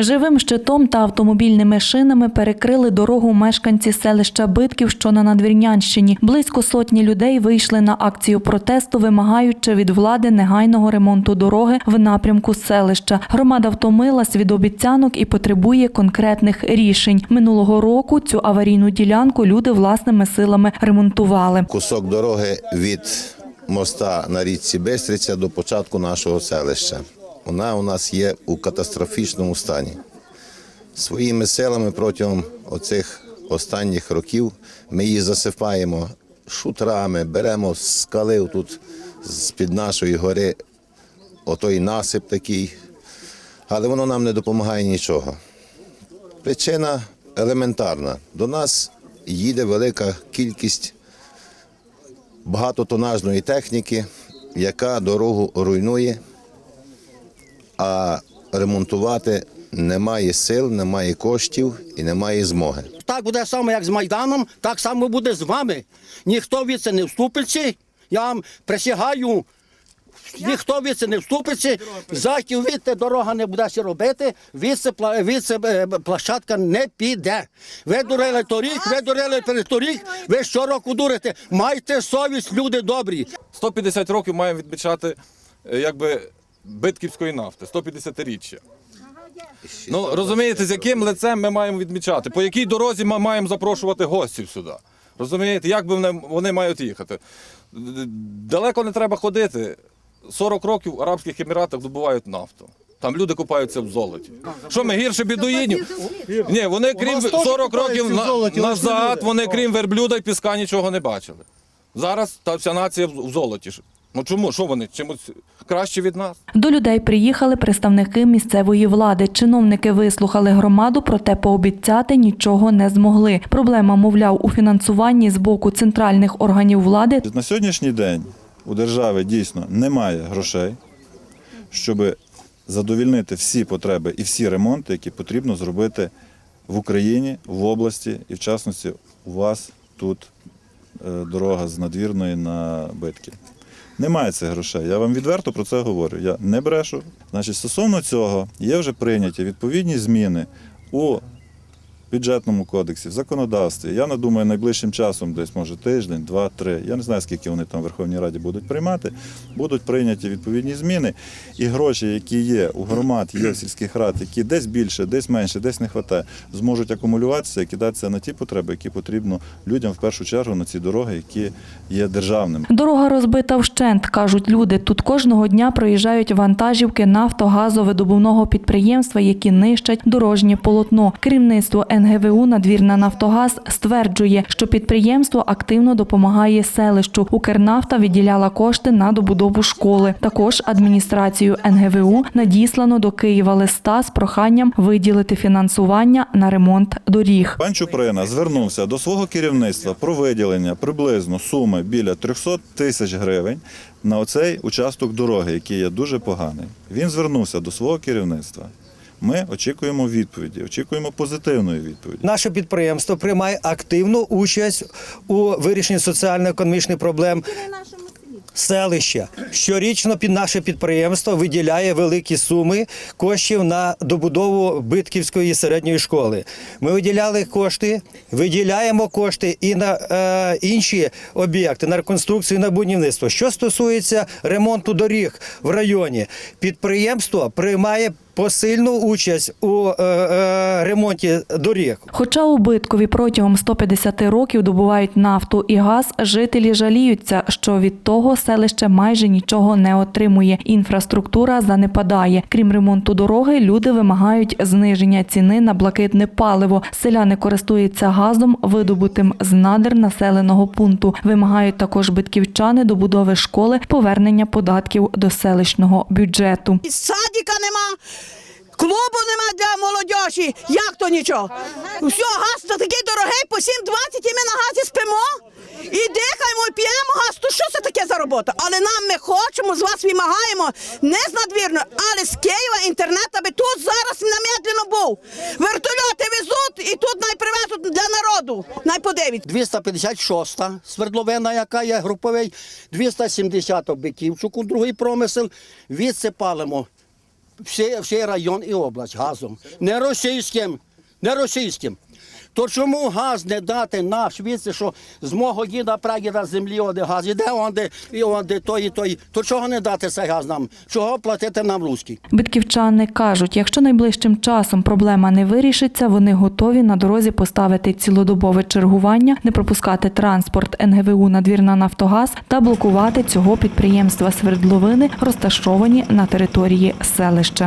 Живим щитом та автомобільними шинами перекрили дорогу мешканці селища Битків, що на Надвірнянщині. Близько сотні людей вийшли на акцію протесту, вимагаючи від влади негайного ремонту дороги в напрямку селища. Громада втомилась від обіцянок і потребує конкретних рішень. Минулого року цю аварійну ділянку люди власними силами ремонтували. кусок дороги від моста на річці Бестриця до початку нашого селища. Вона у нас є у катастрофічному стані. Своїми силами протягом оцих останніх років ми її засипаємо шутрами, беремо скали тут з-під нашої гори отой насип такий, але воно нам не допомагає нічого. Причина елементарна. До нас їде велика кількість багатотонажної техніки, яка дорогу руйнує, а ремонтувати немає сил, немає коштів і немає змоги. Так буде саме, як з Майданом, так само буде з вами. Ніхто від це не вступиться. Я вам присягаю. Ніхто від це не вступиться, захів від це дорога не буде ще робити, від це, від це е, площадка не піде. Ви дурили торік, ви дурили перед торік, ви щороку дурите. Майте совість, люди добрі. 150 років маємо відмічати е, якби битківської нафти, 150-річчя. Ну розумієте, з яким лицем ми маємо відмічати? По якій дорозі ми маємо запрошувати гостів сюди? Розумієте, як би вони, вони мають їхати? Далеко не треба ходити. 40 років в Арабських Еміратах добувають нафту. Там люди купаються в золоті. Що ми гірше бідуїнів? Ні, вони крім 40 років на- назад, вони крім верблюда і піска нічого не бачили. Зараз та вся нація в в золоті. Ну чому? Що вони? Чимось краще від нас? До людей приїхали представники місцевої влади. Чиновники вислухали громаду, проте пообіцяти нічого не змогли. Проблема, мовляв, у фінансуванні з боку центральних органів влади На сьогоднішній день у держави дійсно немає грошей, щоб задовільнити всі потреби і всі ремонти, які потрібно зробити в Україні, в області і в частності у вас тут е, дорога з надвірної на битки. Немає цих грошей. Я вам відверто про це говорю. Я не брешу. Значить, стосовно цього є вже прийняті відповідні зміни у бюджетному кодексі, в законодавстві. Я не думаю, найближчим часом, десь може тиждень, два, три. Я не знаю, скільки вони там в Верховній Раді будуть приймати. Будуть прийняті відповідні зміни. І гроші, які є у громад, є в сільських рад, які десь більше, десь менше, десь не вистачає, зможуть акумулюватися і кидатися на ті потреби, які потрібно людям в першу чергу на ці дороги, які є державними. Дорога розбита вщент, кажуть люди. Тут кожного дня проїжджають вантажівки нафтогазовидобувного підприємства, які нищать дорожнє полотно. Керівництво НГВУ «Надвірна Нафтогаз стверджує, що підприємство активно допомагає селищу. Укрнафта виділяла кошти на добудову школи. Також адміністрацію НГВУ надіслано до Києва листа з проханням виділити фінансування на ремонт доріг. Пан Чуприна звернувся до свого керівництва про виділення приблизно суми біля 300 тисяч гривень на оцей участок дороги, який є дуже поганий. Він звернувся до свого керівництва. Ми очікуємо відповіді, очікуємо позитивної відповіді. Наше підприємство приймає активну участь у вирішенні соціально-економічних проблем селища. Щорічно під наше підприємство виділяє великі суми коштів на добудову Битківської середньої школи. Ми виділяли кошти, виділяємо кошти і на е, інші об'єкти, на реконструкцію, на будівництво. Що стосується ремонту доріг в районі, підприємство приймає посильну участь у е, е, ремонті доріг. Хоча у Биткові протягом 150 років добувають нафту і газ, жителі жаліються, що від того селище майже нічого не отримує. Інфраструктура занепадає. Крім ремонту дороги, люди вимагають зниження ціни на блакитне паливо. Селяни користуються газом, видобутим з надр населеного пункту. Вимагають також битківчани добудови школи, повернення податків до селищного бюджету. І нема, клубу нема для молодежі. Як то нічого? Все, газ то такий дорогий, по 7,20 і ми на газі спимо. І дихаємо, і п'ємо газ. То що це таке за робота? Але нам ми хочемо, з вас вимагаємо не з надвірно, але з Києва інтернет, аби тут зараз намедлено був. Вертольоти везуть і тут най привезуть для народу. Най подивить. 256 свердловина, яка є груповий, 270 в Биківчуку, другий промисел. Відси всі район і область газом. Не російським, не російським. То чому газ не дати наш віце, що з мого діда прадіда з землі оде газ іде, онде, і онде той, і той. То чого не дати цей газ нам? Чого платити нам русський? Битківчани кажуть, якщо найближчим часом проблема не вирішиться, вони готові на дорозі поставити цілодобове чергування, не пропускати транспорт НГВУ надвірна Нафтогаз та блокувати цього підприємства свердловини, розташовані на території селища.